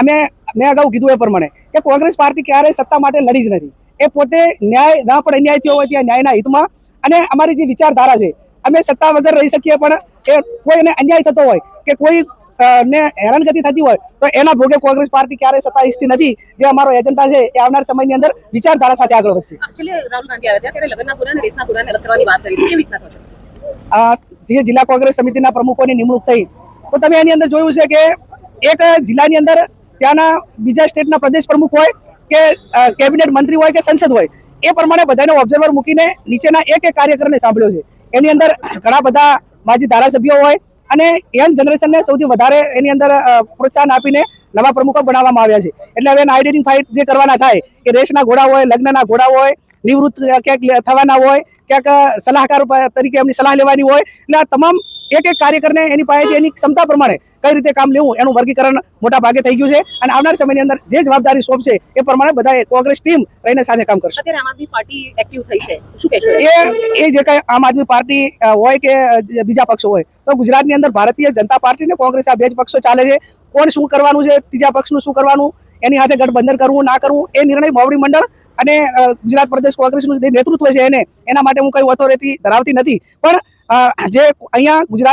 અમે મેં અગાઉ કીધું એ પ્રમાણે કે કોંગ્રેસ પાર્ટી ક્યારેય સત્તા માટે લડી જ નથી. એ પોતે ન્યાય ના પણ અન્યાય થયો હોય ત્યાં ન્યાયના હિતમાં અને અમારી જે વિચારધારા છે અમે સત્તા વગર રહી શકીએ પણ એ કોઈને અન્યાય થતો હોય કે કોઈ ને હેરાનગતિ થતી હોય તો એના ભોગે કોંગ્રેસ પાર્ટી ક્યારે સત્તા ઈચ્છતી નથી. જે અમારો એજન્ડા છે એ આવનાર સમયની અંદર વિચારધારા સાથે આગળ વધશે. જે જિલ્લા કોંગ્રેસ સમિતિના પ્રમુખોની નિમણૂક થઈ. તો તમે એની અંદર જોયું છે કે એક જિલ્લાની અંદર ત્યાંના બીજા સ્ટેટના પ્રદેશ પ્રમુખ હોય કે કેબિનેટ મંત્રી હોય કે સંસદ હોય, એ પ્રમાણે બધાને ઓબ્ઝર્વર મૂકીને નીચેના એક એક કાર્યકરને સાંભળ્યો છે. એની અંદર ઘણા બધા માજી ધારાસભ્યો હોય અને યંગ જનરેશનને સૌથી વધારે એની અંદર પ્રોત્સાહન આપીને નવા પ્રમુખો બનાવવામાં આવ્યા છે. એટલે હવે એના જે કરવાના થાય કે રેસના ઘોડા હોય, લગ્નના ઘોડા હોય, નિવૃત્ત ક્યાંક થવાના હોય, ક્યાંક સલાહકાર તરીકે એમની સલાહ લેવાની હોય, એટલે આ તમામ એક એક કાર્યકરને એની પાસેથી એની ક્ષમતા પ્રમાણે કઈ રીતે કામ લેવું એનું વર્ગીકરણ મોટા ભાગે થઈ ગયું છે. અને આવનાર સમયની અંદર જે જવાબદારી સોંપશે એ પ્રમાણે બધા કોંગ્રેસ ટીમ રહીને સાથે કામ કરશે. આમ આદમી પાર્ટી એક્ટિવ થઈ છે. શું એ એ જે કઈ આમ આદમી પાર્ટી હોય કે બીજા પક્ષો હોય તો ગુજરાતની અંદર ભારતીય જનતા પાર્ટી ને કોંગ્રેસ આ બે જ પક્ષો ચાલે છે. કોણ શું કરવાનું છે ત્રીજા પક્ષનું શું કરવાનું એની સાથે ગઠબંધન કરવું ના કરવું એ નિર્ણય મોવડી મંડળ અને ગુજરાત પ્રદેશ કોંગ્રેસનું જે નેતૃત્વ છે એને એના માટે હું કઈ ઓથોરિટી ધરાવતી નથી. પણ જે અહીંયા ગુજરાત